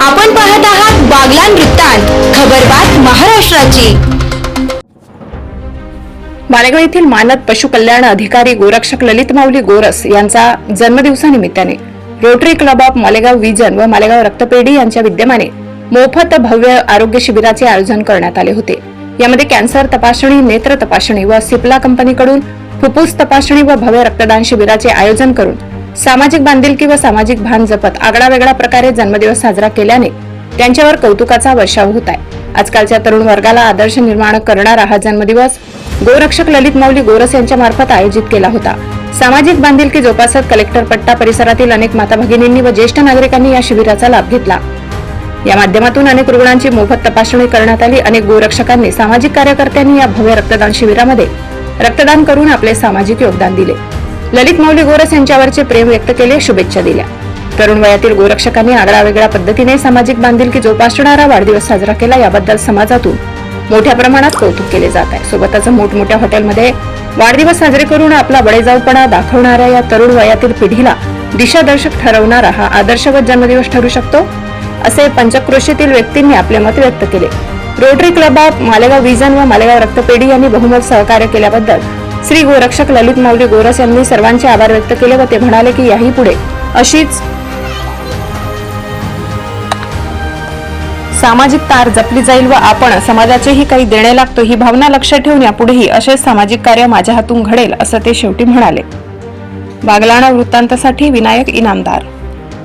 आपण पाहत आहात बागलान वृत्तांत खबरबात महाराष्ट्राची. मालेगाव येथील मानद पशु कल्याण अधिकारी गोरक्षक ललित माऊली गोरस यांचा जन्मदिवसानिमित्ताने Rotary Club of Malegaon Vision व मालेगाव रक्तपेढी यांच्या विद्यमाने मोफत भव्य आरोग्य शिबिराचे आयोजन करण्यात आले होते. यामध्ये कॅन्सर तपासणी नेत्र तपासणी व सिप्ला कंपनीकडून फुफ्फुस तपासणी व भव्य रक्तदान शिबिराचे आयोजन करून सामाजिक बांधिलकी व सामाजिक भान जपत आगळा वेगळा प्रकारे जन्मदिवस साजरा केल्याने त्यांच्यावर कौतुकाचा वर्षाव होत आहे. आजकालच्या तरुण वर्गाला आदर्श निर्माण करणारा हा जन्मदिवस गोरक्षक ललित माऊली गोरस यांच्या मार्फत आयोजित केला होता. सामाजिक बांधिलकी जोपासत कलेक्टर पट्टा परिसरातील अनेक माता भगिनींनी व ज्येष्ठ नागरिकांनी या शिबिराचा लाभ घेतला. या माध्यमातून अनेक रुग्णांची मोफत तपासणी करण्यात आली. अनेक गोरक्षकांनी सामाजिक कार्यकर्त्यांनी या भव्य रक्तदान शिबिरामध्ये रक्तदान करून आपले सामाजिक योगदान दिले. ललित मौली गोरस यांच्यावरचे प्रेम व्यक्त केले शुभेच्छा दिल्या. तरुण वयातील गोरक्षकांनी आगळावेगळ्या पद्धतीने सामाजिक बांधिलकी जोपासणारा वाढदिवस साजरा केला याबद्दल समाजातून मोठ्या प्रमाणात कौतुक केले जात आहे. सोबतच मोठमोठ्या हॉटेलमध्ये वाढदिवस साजरे करून आपला बडेजाऊपणा दाखवणाऱ्या या तरुण वयातील पिढीला दिशादर्शक ठरवणारा हा आदर्शवत जन्मदिवस ठरू शकतो असे पंचक्रोशीतील व्यक्तींनी आपले मत व्यक्त केले. Rotary Club of Malegaon Vision व मालेगाव रक्तपेढी यांनी बहुमत सहकार्य केल्याबद्दल श्री गोरक्षक ललित माऊली गोरस यांनी सर्वांचे आभार व्यक्त केले व ते म्हणाले की याही पुढे. अशीच सामाजिक तार जपली जाईल व आपण समाजाचेही काही देणे लागतो ही भावना लक्षात ठेवून यापुढेही असेच सामाजिक कार्य माझ्या हातून घडेल असं ते शेवटी म्हणाले. बागलाणा वृत्तांतासाठी विनायक इनामदार.